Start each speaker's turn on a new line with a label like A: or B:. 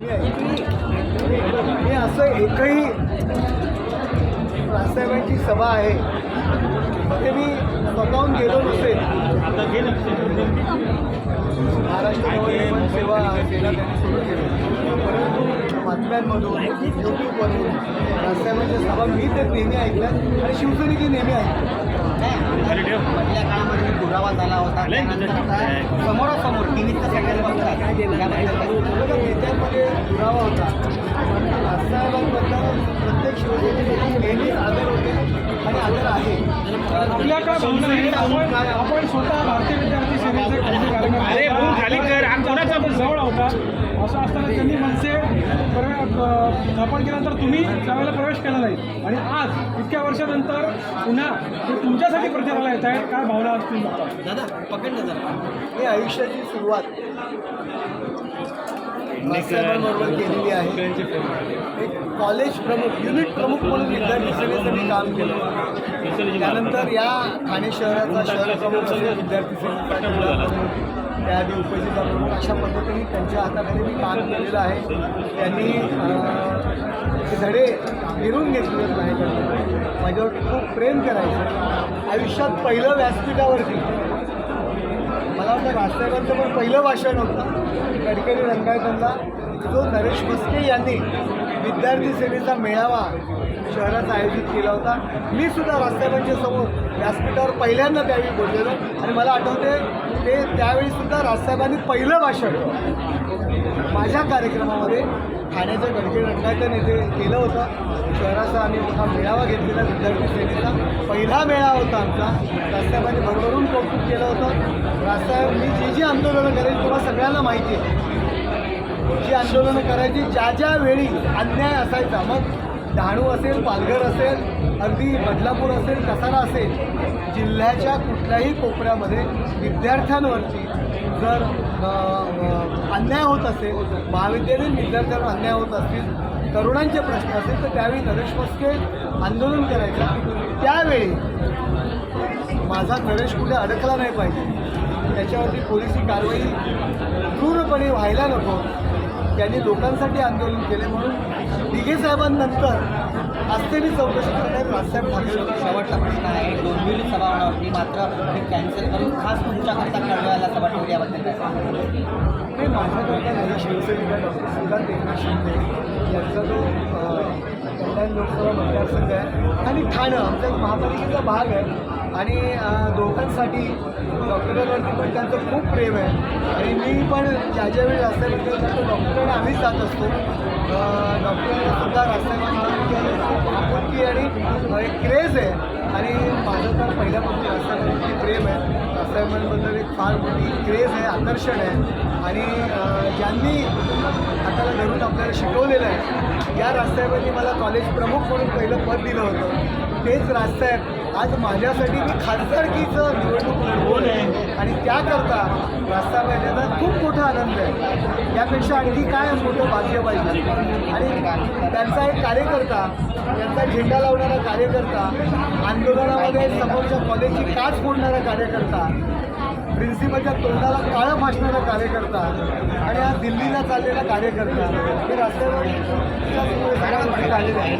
A: मी असं एकही राजसाहेबांची सभा आहे तिथे मी स्वतःहून गेलो नसेल. महाराष्ट्र सेवा सेना त्यांनी सुरू केली. बातम्यांमधून यूट्यूबवरून राजसाहेबांच्या सभा मी तर नेहमी ऐकल्या आणि शिवसेनेची नेहमी ऐकल्या
B: पहिल्या काळामध्ये दुरावा झाला होता समोरासमोर तर सगळ्यांना बघतात.
A: नेत्यांमध्ये दुरावा होता. पण राजसाहेबांबद्दल प्रत्येक शिवसेनेची नेहमीच आदर होते आणि आदर आहे.
C: आपल्या काय आपण स्वतः भारतीय विद्यार्थी सेनेचे खाली कार्यक्रम होता असं असताना त्यांनी मनसे प्रवे- स्थापन केल्यानंतर तुम्ही त्यावेळेला प्रवेश केला नाही. आणि आज इतक्या वर्षानंतर पुन्हा ते तुमच्यासाठी प्रचाराला येत आहेत काय भावना असतील?
B: दादा पकडलं जरा.
A: मी आयुष्याची सुरुवात राजसाहेबांबरोबर केलेली आहे. एक कॉलेज प्रमुख युनिट प्रमुख म्हणून विद्यार्थी सेनेचं मी काम केलं. त्यानंतर या ठाणे शहराचा शहर प्रमुख विद्यार्थी सेनेचा त्याआधी उपजिल्हा प्रमुख अशा पद्धतीने त्यांच्या हाताखाली मी काम केलेलं आहे. त्यांनी ते धडे गिरून घेतले नाही त्यांनी माझ्यावरती खूप प्रेम करायचं. आयुष्यात पहिलं व्यासपीठावरती. मला वाटतं राजसाहेबांचं पण पहिलं भाषण होतं. गडकरी रंगायतांना जो नरेश मस्के यांनी विद्यार्थी सेनेचा मेळावा शहरात आयोजित केला होता. मी सुद्धा राजसाहेबांच्या समोर व्यासपीठावर पहिल्यांदा त्यावेळी बोललेलो. आणि मला आठवते ते त्यावेळी सुद्धा राजसाहेबांनी पहिलं भाषण माझ्या कार्यक्रमामध्ये ठाण्याच्या गडकरी रंगायतन येथे केलं होतं. शहराचा आम्ही मोठा मेळावा घेतलेला विद्यार्थी सेनेचा पहिला मेळावा होता आमचा. राजसाहेबांनी भरभरून कौतुक केलं होतं. राजसाहेब मी जी जी आंदोलनं करेल तुम्हाला सगळ्यांना माहिती आहे. जी आंदोलनं करायची ज्या ज्या वेळी अन्याय असायचा मग डहाणू असेल पालघर असेल अगदी बदलापूर असेल कसारा असेल जिल्ह्याच्या कुठल्याही कोपऱ्यामध्ये विद्यार्थ्यांवरची जर अन्याय होत असेल महाविद्यालयीन विद्यार्थ्यांवर अन्याय होत असतील तरुणांचे प्रश्न असेल तर त्यावेळी नरेश मस्के आंदोलन करायचं. त्यावेळी माझा नरेश कुठे अडकला नाही पाहिजे. त्याच्यावरती पोलिसी कारवाई क्रूरपणे व्हायला नको. त्यांनी लोकांसाठी आंदोलन केले म्हणून दिघे साहेबांनंतर असतेली चौकशी करण्यात राजसाहेब ठाकरे
B: शेवटचा प्रश्न आहे. डोंबिवली सभा होणार होती मात्र मी कॅन्सल करून खास तुमच्याकरता कळवायला सभा ठेवली याबद्दल काय? सांगाल?
A: नाही माझ्याकरता नाही शिवसेनेचा डॉक्टर एकनाथ शिंदे यांचा जो कल्याण लोकसभा मतदारसंघ आहे आणि ठाणं आमचा एक महापालिकेचा भाग आहे. आणि दोघांसाठी डॉक्टरांवरती पण त्यांचं खूप प्रेम आहे. आणि मी पण ज्या ज्या वेळी राजसाहेबांकडे जातो आम्हीच जात असतो. डॉक्टरसुद्धा सुद्धा आणि एक क्रेज आहे. आणि माझं तर पहिल्यापासून राजसाहेबांवरती प्रेम आहे. राजसाहेबांबद्दल एक फार मोठी क्रेज आहे आकर्षण आहे. आणि ज्यांनी हाताला धरून आपल्याला शिकवलेलं आहे या रस्त्यामध्ये मला कॉलेज प्रमुख म्हणून पहिलं पद दिलं होतं. तेच राजसाहेब आज माझ्यासाठी मी खासदारकीचं निवडणूक लढवून आहे. आणि त्याकरता रस्ता यांचा खूप मोठा आनंद आहे. यापेक्षा आणखी काय मोठं भाग्य पाहिजे? आणि त्यांचा एक कार्यकर्ता त्यांचा झेंडा लावणारा कार्यकर्ता आंदोलनामध्ये समोरच्या कॉलेजची काच फोडणारा कार्यकर्ता प्रिन्सिपलच्या तोंडाला काळं फासणारा कार्यकर्ता आणि हा दिल्लीला चाललेला कार्यकर्ता हे रस्त्यावर आलेले आहे